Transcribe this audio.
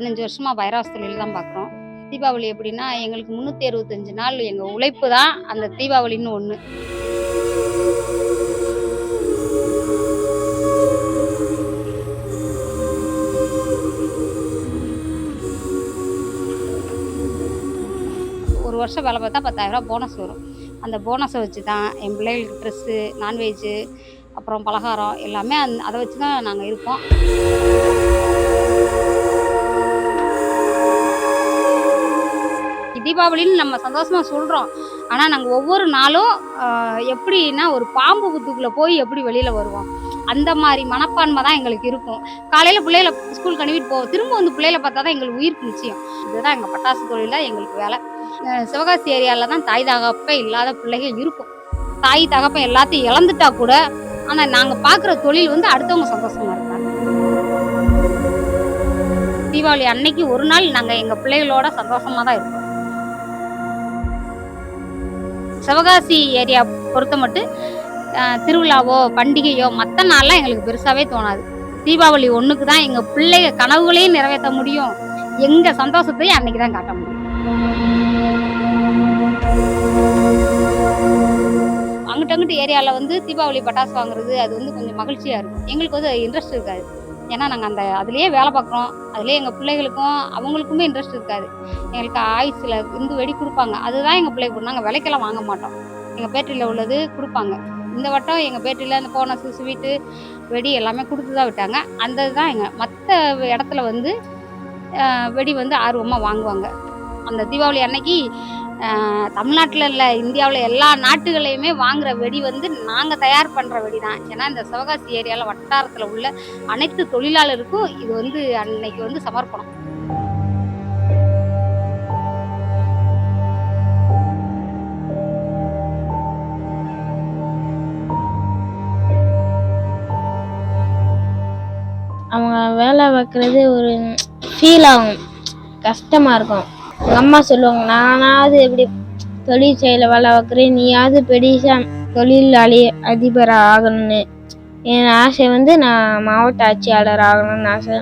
பதினஞ்சு வருஷமாக வைராஸ் தொழில் தான் பார்க்குறோம். தீபாவளி எப்படின்னா எங்களுக்கு முந்நூற்றி அறுபத்தஞ்சு நாள் எங்கள் உழைப்பு தான் அந்த தீபாவளின்னு ஒன்று ஒரு வருஷம் வேலை பார்த்தா பத்தாயிரரூபா போனஸ் வரும். அந்த போனஸை வச்சு தான் என் பிள்ளைகளுக்கு ட்ரெஸ்ஸு நான்வெஜ்ஜு அப்புறம் பலகாரம் எல்லாமே அந் அதை வச்சு தான் நாங்கள் இருப்போம். தீபாவளின்னு நம்ம சந்தோஷமாக சொல்கிறோம் ஆனால் நாங்கள் ஒவ்வொரு நாளும் எப்படின்னா ஒரு பாம்பு புத்துக்குள்ளே போய் எப்படி வெளியில் வருவோம். அந்த மாதிரி மனப்பான்மை தான் எங்களுக்கு இருக்கும். காலையில் பிள்ளைகளை ஸ்கூல் கழுவிட்டு போவோம். திரும்ப வந்து பிள்ளைகளை பார்த்தா தான் எங்களுக்கு உயிருக்கு நிச்சயம். இதுதான் எங்கள் பட்டாசு தொழிலில் எங்களுக்கு வேலை. சிவகாசி ஏரியாவில் தான் தாய் தகப்பே இல்லாத பிள்ளைகள் இருக்கும். தாய் தகப்பன் எல்லாத்தையும் இழந்துட்டா கூட ஆனால் நாங்கள் பார்க்குற தொழில் வந்து அடுத்தவங்க சந்தோஷமா இருக்காங்க. தீபாவளி அன்னைக்கு ஒரு நாள் நாங்கள் எங்கள் பிள்ளைகளோட சந்தோஷமாக தான் இருப்போம். சிவகாசி ஏரியா பொறுத்த மட்டும் திருவிழாவோ பண்டிகையோ மற்ற நாள்லாம் எங்களுக்கு பெருசாகவே தோணாது. தீபாவளி ஒன்றுக்கு தான் எங்கள் பிள்ளைங்க கனவுகளையும் நிறைவேற்ற முடியும். எங்கள் சந்தோஷத்தையும் அன்னைக்கு தான் காட்ட முடியும். அங்கிட்ட அங்கிட்டு ஏரியாவில் வந்து தீபாவளி பட்டாசு வாங்குறது அது வந்து கொஞ்சம் மகிழ்ச்சியாக இருக்கும். எங்களுக்கு வந்து இன்ட்ரெஸ்ட் இருக்காது. ஏன்னா நாங்கள் அந்த அதுலேயே வேலை பார்க்குறோம். அதுலேயே எங்கள் பிள்ளைகளுக்கும் அவங்களுக்குமே இன்ட்ரெஸ்ட் இருக்காது. எங்களுக்கு ஆயுசில் இருந்து வெடி கொடுப்பாங்க. அதுதான் எங்கள் பிள்ளைக்கு நாங்கள் விலைக்கெல்லாம் வாங்க மாட்டோம். எங்கள் பேட்டரியில் உள்ளது கொடுப்பாங்க. இந்த வட்டம் எங்கள் பேட்டரியில் அந்த போனஸ் ஸ்வீட்டு வெடி எல்லாமே கொடுத்து தான் விட்டாங்க. அந்த இதுதான் எங்கள் மற்ற இடத்துல வந்து வெடி வந்து ஆர்வமாக வாங்குவாங்க. அந்த தீபாவளி அன்னைக்கு தமிழ்நாட்டில் இல்லை இந்தியாவில் எல்லா நாட்டுகளையுமே வாங்குற வெடி வந்து நாங்கள் தயார் பண்ணுற வெடி தான் ஏன்னா இந்த சிவகாசி ஏரியாவில் வட்டாரத்தில் உள்ள அனைத்து தொழிலாளருக்கும் இது வந்து அன்னைக்கு வந்து சமர்ப்பணம். அவங்க வேலை பார்க்குறது ஒரு ஃபீல் ஆகும். கஷ்டமாக இருக்கும். எங்கள் அம்மா சொல்லுவாங்க நானாவது எப்படி தொழில் செய்யல வேலை பார்க்குறேன் நீயாவது பெரிய தொழிலாளி அதிபர் ஆகணும்னு. என் ஆசை வந்து நான் மாவட்ட ஆட்சியாளர் ஆகணும்னு ஆசை.